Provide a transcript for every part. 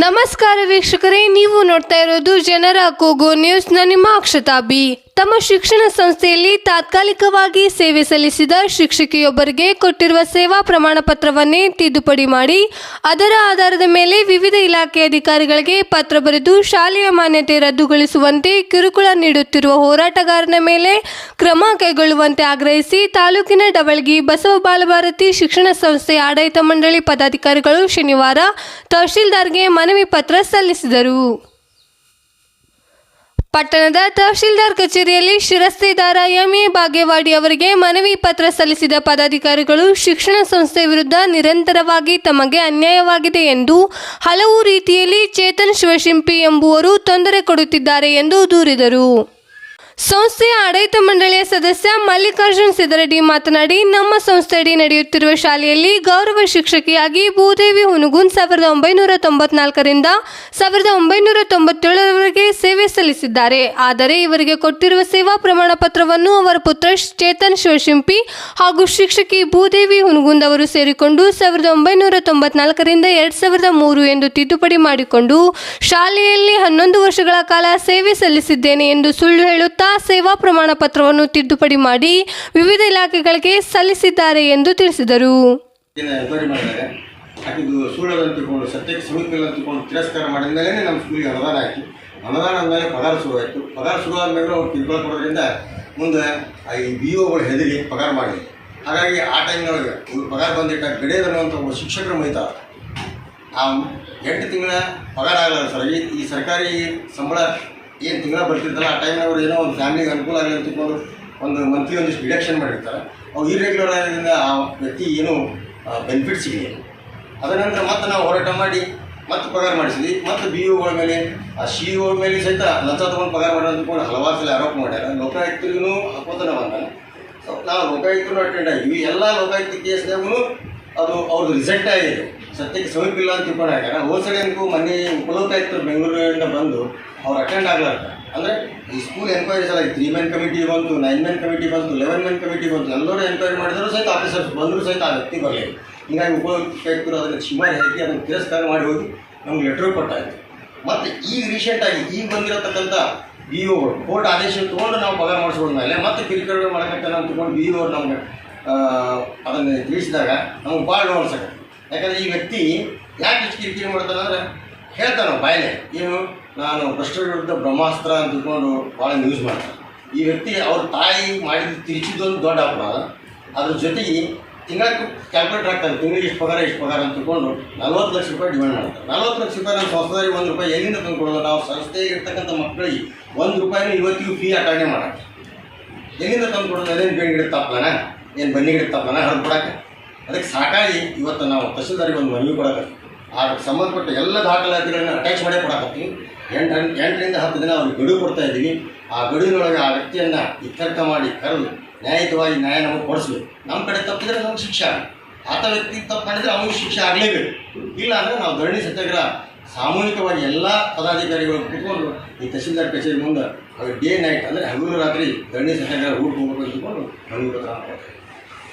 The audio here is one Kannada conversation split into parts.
ನಮಸ್ಕಾರ ವೀಕ್ಷಕರೇ ನೀವು ನೋಡ್ತಾ ಇರೋದು ಜನರ ಕೂಗು ನ ನಿಮ್ಮ ಅಕ್ಷತಾ ಬಿ. ತಮ್ಮ ಶಿಕ್ಷಣ ಸಂಸ್ಥೆಯಲ್ಲಿ ತಾತ್ಕಾಲಿಕವಾಗಿ ಸೇವೆ ಸಲ್ಲಿಸಿದ ಶಿಕ್ಷಕಿಯೊಬ್ಬರಿಗೆ ಕೊಟ್ಟಿರುವ ಸೇವಾ ಪ್ರಮಾಣ ಪತ್ರವನ್ನೇ ತಿದ್ದುಪಡಿ ಮಾಡಿ, ಅದರ ಆಧಾರದ ಮೇಲೆ ವಿವಿಧ ಇಲಾಖೆ ಅಧಿಕಾರಿಗಳಿಗೆ ಪತ್ರ ಬರೆದು ಶಾಲೆಯ ಮಾನ್ಯತೆ ರದ್ದುಗೊಳಿಸುವಂತೆ ಕಿರುಕುಳ ನೀಡುತ್ತಿರುವ ಹೋರಾಟಗಾರನ ಮೇಲೆ ಕ್ರಮ ಕೈಗೊಳ್ಳುವಂತೆ ಆಗ್ರಹಿಸಿ ತಾಲೂಕಿನ ಡವಳ್ಗಿ ಬಸವ ಬಾಲಭಾರತಿ ಶಿಕ್ಷಣ ಸಂಸ್ಥೆಯ ಆಡಳಿತ ಮಂಡಳಿ ಪದಾಧಿಕಾರಿಗಳು ಶನಿವಾರ ತಹಶೀಲ್ದಾರ್ಗೆ ಮನವಿ ಪತ್ರ ಸಲ್ಲಿಸಿದರು. ಪಟ್ಟಣದ ತಹಶೀಲ್ದಾರ್ ಕಚೇರಿಯಲ್ಲಿ ಶಿರಸ್ತೆದಾರ ಎಂಎ ಬಾಗೇವಾಡಿ ಅವರಿಗೆ ಮನವಿ ಪತ್ರ ಸಲ್ಲಿಸಿದ ಪದಾಧಿಕಾರಿಗಳು ಶಿಕ್ಷಣ ಸಂಸ್ಥೆ ವಿರುದ್ಧ ನಿರಂತರವಾಗಿ ತಮಗೆ ಅನ್ಯಾಯವಾಗಿದೆ ಎಂದು ಹಲವು ರೀತಿಯಲ್ಲಿ ಚೇತನ್ ಶಿವಶಿಂಪಿ ಎಂಬುವರು ತೊಂದರೆ ಕೊಡುತ್ತಿದ್ದಾರೆ ಎಂದು ದೂರಿದರು. ಸಂಸ್ಥೆಯ ಆಡಳಿತ ಮಂಡಳಿಯ ಸದಸ್ಯ ಮಲ್ಲಿಕಾರ್ಜುನ್ ಸಿದ್ದರೆಡ್ಡಿ ಮಾತನಾಡಿ, ನಮ್ಮ ಸಂಸ್ಥೆಯಡಿ ನಡೆಯುತ್ತಿರುವ ಶಾಲೆಯಲ್ಲಿ ಗೌರವ ಶಿಕ್ಷಕಿಯಾಗಿ ಭೂದೇವಿ ಹುನುಗುನ್ ಸಾವಿರದ ಒಂಬೈನೂರ ತೊಂಬತ್ನಾಲ್ಕರಿಂದ ಸಾವಿರದ ಒಂಬೈನೂರ ತೊಂಬತ್ತೇಳರವರೆಗೆ ಸೇವೆ ಸಲ್ಲಿಸಿದ್ದಾರೆ. ಆದರೆ ಇವರಿಗೆ ಕೊಟ್ಟಿರುವ ಸೇವಾ ಪ್ರಮಾಣ ಪತ್ರವನ್ನು ಅವರ ಪುತ್ರ ಚೇತನ್ ಶಿವಶಿಂಪಿ ಹಾಗೂ ಶಿಕ್ಷಕಿ ಭೂದೇವಿ ಹುನುಗುಂದ್ ಅವರು ಸೇರಿಕೊಂಡು ಸಾವಿರದ ಒಂಬೈನೂರ ತೊಂಬತ್ನಾಲ್ಕರಿಂದ ಎರಡ್ ಸಾವಿರದ ಮೂರು ಎಂದು ತಿದ್ದುಪಡಿ ಮಾಡಿಕೊಂಡು, ಶಾಲೆಯಲ್ಲಿ ಹನ್ನೊಂದು ವರ್ಷಗಳ ಕಾಲ ಸೇವೆ ಸಲ್ಲಿಸಿದ್ದೇನೆ ಎಂದು ಸುಳ್ಳು ಹೇಳುತ್ತಾ ಸೇವಾ ಪ್ರಮಾಣ ಪತ್ರವನ್ನು ತಿದ್ದುಪಡಿ ಮಾಡಿ ವಿವಿಧ ಇಲಾಖೆಗಳಿಗೆ ಸಲ್ಲಿಸಿದ್ದಾರೆ ಎಂದು ತಿಳಿಸಿದರು. ಸತ್ಯಕ್ಕೆ ಸಮೀಪ ಇಲ್ಲ ತಿಳ್ಕೊಂಡು ತಿರಸ್ಕಾರ ಮಾಡಿದ ಮೇಲೆ ನಮ್ಮ ಸ್ಕೂಲಿಗೆ ಅನುದಾನ ಆಯಿತು. ಅನುದಾನ ಅಂದಮೇಲೆ ಪಗಾರ ಶುರುವಾಯಿತು. ಪಗಾರ ಶುರುವಾದ ಮೇಲೆ ಅವ್ರು ಕಿರುಕುಳ ಕೊಡೋದ್ರಿಂದ ಮುಂದೆ ಈ ಬಿ ಒಗಳು ಹೆದರಿ ಪಗಾರ ಮಾಡಿ. ಹಾಗಾಗಿ ಆ ಟೈಮ್ನೊಳಗೆ ಇವ್ರು ಪಗಾರ ಬಂದಿಟ್ಟ ಗಡೇದ್ ಅನ್ನುವಂಥ ಒಬ್ಬ ಶಿಕ್ಷಕರು ಮೈತಾರ ಆ ಎಂಟು ತಿಂಗಳ ಪಗಾರ ಆಗಲ್ಲ ಸರ್ ಈ ಸರ್ಕಾರಿ ಸಂಬಳ ಏನು ತಿಂಗಳ ಬರ್ತಿರ್ತಾರೆ ಆ ಟೈಮ್ನಾಗ ಅವರು ಏನೋ ಒಂದು ಫ್ಯಾಮಿಲಿಗೆ ಅನುಕೂಲ ಆಗಲಿ ಅಂತಕೊಂಡು ಒಂದು ಮಂತ್ಲಿ ಒಂದಿಷ್ಟು ಡಿಡಕ್ಷನ್ ಮಾಡಿರ್ತಾರೆ. ಅವು ಇರೆಗ್ಯುಲರ್ ಆಗೋದ್ರಿಂದ ಆ ವ್ಯಕ್ತಿ ಏನು ಬೆನಿಫಿಟ್ ಸಿಗಲಿ ಅದರ ನಂತರ ಮತ್ತೆ ನಾವು ಹೋರಾಟ ಮಾಡಿ, ಮತ್ತೆ ಪಗಾರ ಮಾಡಿಸಿದ್ವಿ. ಮತ್ತು ಬಿ ಒಗಳ ಮೇಲೆ, ಆ ಸಿ ಒ ಮೇಲೆ ಸಹಿತ ಲಂಚ ತೊಗೊಂಡು ಪಗಾರ ಮಾಡೋದು ಕೂಡ ಹಲವಾರು ಸಲ ಆರೋಪ ಮಾಡ್ಯಾರ. ಲೋಕಾಯುಕ್ತರಿಗೂ ಅಪೋತನ ಬಂದ. ನಾವು ಲೋಕಾಯುಕ್ತರು ಅಟೆಂಡ್ ಆಗಿದ್ವಿ. ಎಲ್ಲ ಲೋಕಾಯುಕ್ತ ಕೇಸ್ನಾಗೂ ಅದು ಅವ್ರದ್ದು ರಿಸಲ್ಟ್ ಆಗಿದೆ. ಸತ್ಯಕ್ಕೆ ಸೋಪಿಲ್ಲ ಅಂತ ತಿಳ್ಕೊಂಡು ಹಾಕ್ಯಾರ ಹೋದ ಸಲ ಮನೆ ಮೊನ್ನೆ ಬೆಂಗಳೂರಿಂದ ಬೆಂಗಳೂರಿನಿಂದ ಬಂದು ಅವ್ರು ಅಟೆಂಡ್ ಆಗ್ಲಾರ್ದ. ಅಂದರೆ ಈ ಸ್ಕೂಲ್ ಎನ್ಕ್ವೈರೀಸ್ ಎಲ್ಲ ತ್ರೀ ಮೆನ್ ಕಮಿಟಿ ಬಂತು ನೈನ್ ಮೆನ್ ಕಮಿಟಿ ಬಂತು ಲೆವೆನ್ ಮೆನ್ ಕಮಿಟಿ ಬಂತು, ಎಲ್ಲರೂ ಎನ್ಕ್ವೈರಿ ಮಾಡಿದ್ರು ಸಹಿತ ಆಫೀಸರ್ಸ್ ಬಂದರೂ ಸಹಿತ ಆ ವ್ಯಕ್ತಿ ಬರಲಿಲ್ಲ. ಹೀಗಾಗಿ ಉಪಲೋಕಾಯುಕ್ತರು ಅದನ್ನು ಶಿಮಾರಿ ಹಾಕಿ ಅದನ್ನು ತಿರಸ್ಕಾರ ಮಾಡಿ ಹೋಗಿ ನಮ್ಗೆ ಲೆಟ್ರ್ ಕೊಟ್ಟಾಯ್ತು. ಮತ್ತು ಈಗ ರೀಸೆಂಟಾಗಿ ಈಗ ಬಂದಿರತಕ್ಕಂಥ ಬಿ ಒಗಳು ಕೋರ್ಟ್ ಆದೇಶ ತೊಗೊಂಡು ನಾವು ಪಗಾರ ಮಾಡಿಸ್ಕೊಂಡ ಮೇಲೆ, ಮತ್ತೆ ಕಿರಿಕಿರಿ ಮಾಡೋಕ್ಕಂತ ನಾವು ತೊಗೊಂಡು ಬಿ ಒರು ನಮ್ಗೆ ಅದನ್ನು ತಿಳಿಸಿದಾಗ ನಮ್ಗೆ ಭಾಳ ನೋವು ಅನ್ಸಕ್ಕೆ ಯಾಕಂದರೆ ಈ ವ್ಯಕ್ತಿ ಯಾಕೆ ಇಷ್ಟು ಕಿರಿಕಿರಿ ಮಾಡ್ತಾರೆ ಅಂದ್ರೆ ಹೇಳ್ತಾನೆ ಬಾಯಲೆ ಏನು, ನಾನು ಭ್ರಷ್ಟರ ವಿರುದ್ಧ ಬ್ರಹ್ಮಾಸ್ತ್ರ ಅಂತ ತಿಳ್ಕೊಂಡು ಭಾಳ ಯೂಸ್ ಮಾಡ್ತಾನೆ. ಈ ವ್ಯಕ್ತಿ ಅವ್ರ ತಾಯಿ ಮಾಡಿದ ತಿರುಚಿದೊಂದು ದೊಡ್ಡ ಅಪರಾಧ. ಅದ್ರ ಜೊತೆಗೆ ತಿಂಗಳ ಕ್ಯಾಲ್ಕುಲೇಟ್ ಆಗ್ತಾನೆ ತಿಂಗಳಿಗೆ ಇಷ್ಟು ಪಗಾರ ಇಷ್ಟು ಪಗಾರ ಅಂತ ತಿಳ್ಕೊಂಡು ನಲ್ವತ್ತು ಲಕ್ಷ ರೂಪಾಯಿ ಡಿಮ್ಯಾಂಡ್ ಮಾಡ್ತಾರೆ ನಲ್ವತ್ತು ಲಕ್ಷ ರೂಪಾಯಿ ನಮ್ಮ ಸಂಸ್ಥೆಗೆ ಒಂದು ರೂಪಾಯಿ ಎಲ್ಲಿಂದ ತಂದು ಕೊಡೋದು? ನಾವು ಸಂಸ್ಥೆಗೆ ಇರ್ತಕ್ಕಂಥ ಮಕ್ಕಳಿಗೆ ಒಂದು ರೂಪಾಯಿನೂ ಇವತ್ತಿಗೂ ಫೀ ಅಟಾಣೆ ಮಾಡೋಕ್ಕೆ. ಎಲ್ಲಿಂದ ತಂದು ಕೊಡೋದು? ಅದೇನು ಬೇಗ ಗಿಡ ಏನು ಬನ್ನಿ ಗಿಡ ಹೊರಗೆ ಹರಿದು ಕೊಡಕ್ಕೆ. ಅದಕ್ಕೆ ಸಾಕಾಗಿ ಇವತ್ತು ನಾವು ತಹಸೀಲ್ದಾರಿಗೆ ಒಂದು ಮನವಿ ಕೊಡಕ್ಕೆ ಆ ಸಂಬಂಧಪಟ್ಟ ಎಲ್ಲ ದಾಖಲಾತಿಗಳನ್ನು ಅಟ್ಯಾಚ್ ಮಾಡೇ ಕೊಡಕತ್ತೀವಿ. ಎಂಟು ಎಂಟರಿಂದ ಹತ್ತು ದಿನ ಅವ್ರಿಗೆ ಗಡುವು ಕೊಡ್ತಾ ಇದ್ದೀವಿ. ಆ ಗಡುವಿನೊಳಗೆ ಆ ವ್ಯಕ್ತಿಯನ್ನು ಇತ್ಯರ್ಥ ಮಾಡಿ ಕರೆದು ನ್ಯಾಯಯುತವಾಗಿ ನ್ಯಾಯ ನಮಗೆ ಕೊಡಿಸ್ಬೇಕು. ನಮ್ಮ ಕಡೆ ತಪ್ಪಿದ್ರೆ ನಮ್ಗೆ ಶಿಕ್ಷೆ ಆತ ವ್ಯಕ್ತಿ ತಪ್ಪು ಮಾಡಿದರೆ ಅವನಿಗೆ ಶಿಕ್ಷೆ ಆಗಲೇಬೇಕು. ಇಲ್ಲ ಅಂದರೆ ನಾವು ಧರಣಿ ಸತ್ಯಾಗ್ರಹ ಸಾಮೂಹಿಕವಾಗಿ ಎಲ್ಲ ಪದಾಧಿಕಾರಿಗಳು ಕೂತ್ಕೊಂಡು ಈ ತಹಸೀಲ್ದಾರ್ ಕಚೇರಿ ಮುಂದೆ ಅವ್ರಿಗೆ ಡೇ ನೈಟ್ ಅಂದರೆ ಹಗಲು ರಾತ್ರಿ ಧರಣಿ ಸತ್ಯಾಗ್ರಹ ಊಟ ಹೋಗ್ಬೇಕು ಅಂದ್ಕೊಂಡು ಹಾಕ್ತಾರೆ.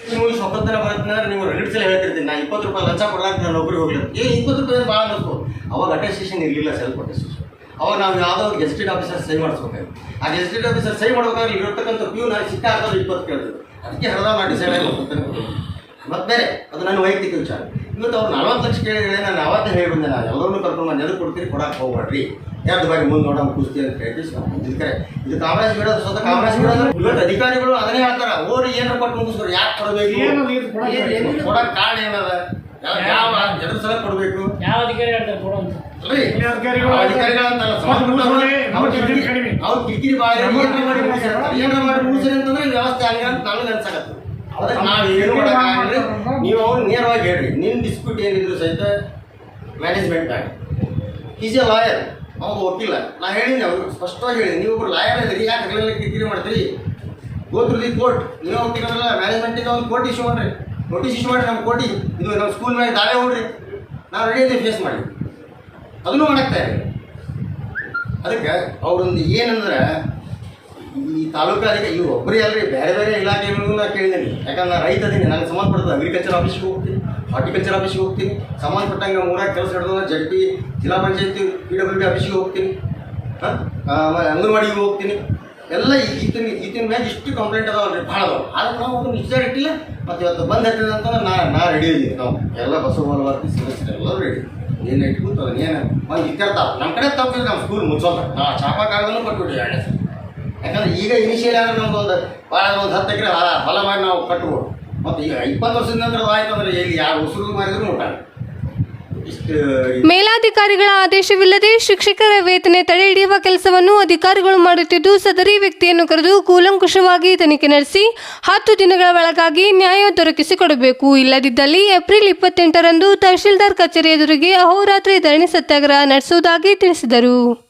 ನೀವು ಸ್ವತಂತ್ರ ಬರುತ್ತೆ ನೀವು ರೆಡಿಟ್ ಸಲ ಹೇಳ್ತಿರ್ತೀನಿ. ನಾ ಇಪ್ಪತ್ತು ರೂಪಾಯಿ ಲಂಚ ಕೊಡಲಾಕ ನಾನು ಒಬ್ಬರಿಗೆ ಹೋಗ್ಲಿಲ್ಲ ಏ, ಇಪ್ಪತ್ತು ರೂಪಾಯಿ ಭಾಳ ಅನ್ನಿಸ್ಬೋದು ಅವಾಗ ಅಟೆಸ್ಟೇಷನ್ ಇರಲಿಲ್ಲ ಸೆಲ್ಫ್ ಅಟೆಸ್ಟೇಷನ್ ಅವಾಗ ನಾವು ಯಾವುದೋ ಗೆಸ್ಟೆಡ್ ಆಫೀಸರ್ ಸಹಿ ಮಾಡಿಸ್ಬೇಕಾಗಿತ್ತು ಆ ಎಸ್ಟೇಟ್ ಆಫೀಸರ್ ಸಹಿ ಮಾಡ್ಬೇಕಾದ್ರೆ ಇರತಕ್ಕಂಥ ಪ್ಯೂ ನಾನು ಸಿಕ್ಕ ಹಾಕೋದು ಇಪ್ಪತ್ತು ಕೇಳಿದ್ರು. ಅದಕ್ಕೆ ಹರದ ಮಾಡಿ ಡಿಸೈಡ್ ಆಗಿ ಮತ್ತೆ ಬೇರೆ, ಅದು ನನ್ನ ವೈಯಕ್ತಿಕ ವಿಚಾರ. ಇವತ್ತು ಅವ್ರು ನಲ್ವತ್ತು ಲಕ್ಷ ಕೇಳಿದ್ರೆ ನಾನು ಅವತ್ತೇ ಹೇಳಿ ಬಂದೆ ನಾನು ಎಲ್ಲರನ್ನೂ ಕರ್ಕೊಂಡು ನಾನು ಎದು ಕೊಡ್ತೀನಿ ಕೊಡಕ್ಕೆ ಹೋಗ್ಬೇಡ್ರಿ. ಯಾರ್ದು ಬಾರಿ ಮುಂದೆ ನೋಡೋಣ ಕುಸ್ತಿ ಅಂತ ಹೇಳಿ ಮುಂದಿನ ಇದು ಕಾಂಗ್ರೆಸ್ ಬಿಡೋದು ಸ್ವತಃ ಕಾಂಗ್ರೆಸ್ ಬಿಡೋದು. ಇವತ್ತು ಅಧಿಕಾರಿಗಳು ಅದನ್ನೇ ಹೇಳ್ತಾರೆ ಅವ್ರು ಏನಾರ ಕೊಟ್ಟು ಮುಗಿಸ್ರು ಯಾಕೆ ಕೊಡಬೇಕು? ಕೊಡಕ್ಕೆ ಕಾರಣ ಏನದ? ಯಾವ- ಎದ್ರ ಸಲ ಕೊಡಬೇಕು? ಯಾವ ಅಧಿಕಾರಿ ಹೇಳ್ತಾರೆ ಕೊಡು ಅಂತ. ಅಲ್ರಿ? ಅಧಿಕಾರಿಗಳು- ಅಧಿಕಾರಿಗಳಂತಲ್ಲ ಅವ್ರು ಕಿರಿಕಿರಿ ಬಾಯಿ ಮಾಡಿ ಏನಾರ ಮಾಡಿ ಮುಗಿಸ್ರಿ ಅಂತಂದ್ರೆ ವ್ಯವಸ್ಥೆ ಆಗಿಲ್ಲ ಅಂತ ನನಗೆ ಅನ್ಸಕತ್ತು ಅದಕ್ಕೆ ನಾವು ಏನು ಮಾಡೋಕ್ಕಾಗಲ್ರಿ ನೀವು ಅವ್ರು ನೇರವಾಗಿ ಹೇಳ್ರಿ. ನಿಮ್ಮ ಡಿಸ್ಪ್ಯೂಟ್ ಏನಿದ್ರು ಸಹಿತ ಮ್ಯಾನೇಜ್ಮೆಂಟ್ ಆಗಿ ಈಸ್ ಎ ಲಾಯರ್ ಅವ್ನು ಒಪ್ಪಿಲ್ಲ ನಾ ಹೇಳಿನಿ ಅವ್ರು ಸ್ಪಷ್ಟವಾಗಿ ಹೇಳಿ ನೀವು ಒಬ್ರು ಲಾಯರ್ ಇದ್ರಿ ಯಾಕೆ ಹಗಲೆಲ್ಲ ಕಿರಿಕಿರಿ ಮಾಡ್ತೀರಿ? ಗೋತ್ರು ದಿ ಕೋರ್ಟ್ ನೀವು ಒಪ್ಪಿಲ್ಲ ಮ್ಯಾನೇಜ್ಮೆಂಟಿಗೆ ಒಂದು ಕೋರ್ಟ್ ಇಶ್ಯೂ ಮಾಡ್ರಿ. ನೋಟಿಸ್ ಇಶ್ಯೂ ಮಾಡಿ ನಮ್ಮ ಕೋರ್ಟಿ ಇದು ನಮ್ಮ ಸ್ಕೂಲ್ ಮೇಲೆ ದಾವೆ ಹೋಗ್ರಿ ನಾವು ರೆಡಿ ಇದ್ದೀವಿ ಫೇಸ್ ಮಾಡಿ ಅದನ್ನು ಮಾಡಕ್ತಾ ಅದಕ್ಕೆ ಅವ್ರೊಂದು ಏನಂದ್ರೆ ಈ ತಾಲೂಕು ಅಧಿಕ ಇವು ಒಬ್ಬರೇ ಅಲ್ರಿ, ಬೇರೆ ಬೇರೆ ಇಲಾಖೆಗಳಿಗೂ ನಾನು ಕೇಳಿದ್ದೀನಿ ಯಾಕಂದ್ರೆ ನಾನು ರೈತ ಅದೀನಿ, ನನಗೆ ಸಂಬಂಧಪಟ್ಟದ ಅಗ್ರಿಕಲ್ಚರ್ ಆಫೀಸ್ಗೆ ಹೋಗ್ತೀನಿ ಹಾರ್ಟಿಕಲ್ಚರ್ ಆಫೀಸ್ಗೆ ಹೋಗ್ತೀನಿ, ಸಂಬಂಧಪಟ್ಟಂಗೆ ಮೂರಾಗ ಕೆಲಸ ಹಿಡಿದು ಜಡ್ ಪಿ, ಜಿಲ್ಲಾ ಪಂಚಾಯತಿ ಪಿ ಡಬ್ಲ್ಯೂ ಡಿ ಆಫೀಸಿಗೆ ಹೋಗ್ತೀನಿ. ಹಾಂ? ಅಂಗನವಾಡಿಗೆ ಹೋಗ್ತೀನಿ. ಎಲ್ಲ ಈತಿನ ಈತಿನ ಮ್ಯಾಗ ಇಷ್ಟು ಕಂಪ್ಲೇಂಟ್ ಅದಾವಲ್ರಿ, ಭಾಳ ಅದಾವ. ಆದ್ರೆ ನಾವು ಅದನ್ನು ಇಷ್ಟ ಇಟ್ಟಿಲ್ಲ. ಮತ್ತು ಇವತ್ತು ಬಂದ್ ಹತ್ತಿದ ಅಂತಂದ್ರೆ ನಾ ನಾ ರೆಡಿ ಇದ್ದೀನಿ ನಾವು ಎಲ್ಲ ಬಸವನವರ್ತಿ ಸದಸ್ಯರು ಎಲ್ಲರೂ ರೆಡಿ ಏನು ಅದನ್ನ ಏನು ಒಂದು ಇತ್ಯರ್ಥ ನಮ್ಮ ಕಡೆ ತಪ್ಪಿದ್ರೆ ನಮ್ಮ ಸ್ಕೂಲ್ ಮುಚ್ಚೋಲ್ಲ ನಾ ಚಾಪಾ ಕಾಗದನ್ನು ಕೊಟ್ಬಿಟ್ಟು ಎರಡನೇ ಸಲ. ಯಾಕಂದ್ರೆ ಈಗ ಇನಿಷಿಯಲ್ ಆದ್ರೆ ನಮ್ದು ಒಂದು ಭಾಳ ಒಂದು ಹತ್ತು ಎಕರೆ ಹೊಲ ನಾವು ಕಟ್ಬೋದು. ಮತ್ತು ಈಗ ಇಪ್ಪತ್ತು ವರ್ಷದ ನಂತರ ಎಲ್ಲಿ ಯಾರು ಉಸಿರು ಮಾಡಿದ್ರು ಊಟ ಮೇಲಾಧಿಕಾರಿಗಳ ಆದೇಶವಿಲ್ಲದೆ ಶಿಕ್ಷಕರ ವೇತನೆ ತಡೆ ಹಿಡಿಯುವ ಕೆಲಸವನ್ನು ಅಧಿಕಾರಿಗಳು ಮಾಡುತ್ತಿದ್ದು, ಸದರಿ ವ್ಯಕ್ತಿಯನ್ನು ಕರೆದು ಕೂಲಂಕುಷವಾಗಿ ತನಿಖೆ ನಡೆಸಿ ಹತ್ತು ದಿನಗಳ ಒಳಗಾಗಿ ನ್ಯಾಯ ದೊರಕಿಸಿಕೊಡಬೇಕು. ಇಲ್ಲದಿದ್ದಲ್ಲಿ ಏಪ್ರಿಲ್ ಇಪ್ಪತ್ತೆಂಟರಂದು ತಹಶೀಲ್ದಾರ್ ಕಚೇರಿ ಎದುರಿಗೆ ಅಹೋರಾತ್ರಿ ಧರಣಿ ಸತ್ಯಾಗ್ರಹ ನಡೆಸುವುದಾಗಿ ತಿಳಿಸಿದರು.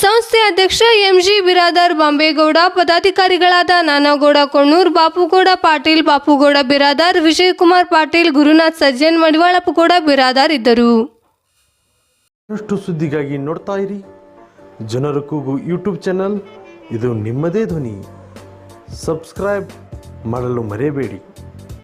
ಸಂಸ್ಥೆ ಅಧ್ಯಕ್ಷ ಎಂಜಿ ಬಿರಾದಾರ್ ಬಾಂಬೇಗೌಡ, ಪದಾಧಿಕಾರಿಗಳಾದ ನಾನಾಗೌಡ ಕೊಣ್ಣೂರ್, ಬಾಪುಗೌಡ ಪಾಟೀಲ್, ಬಾಪುಗೌಡ ಬಿರಾದಾರ್, ವಿಜಯಕುಮಾರ್ ಪಾಟೀಲ್, ಗುರುನಾಥ್ ಸಜ್ಜನ್, ಮಡಿವಾಳಪ್ಪಗೌಡ ಬಿರಾದಾರ್ ಇದ್ದರು. ಇನ್ನಷ್ಟು ಸುದ್ದಿಗಾಗಿ ನೋಡ್ತಾ ಇರಿ. ಜನರ ಕೂಗು ಯೂಟ್ಯೂಬ್ ಚಾನಲ್. ಇದು ನಿಮ್ಮದೇ ಧ್ವನಿ. ಸಬ್ಸ್ಕ್ರೈಬ್ ಮಾಡಲು ಮರೆಯಬೇಡಿ.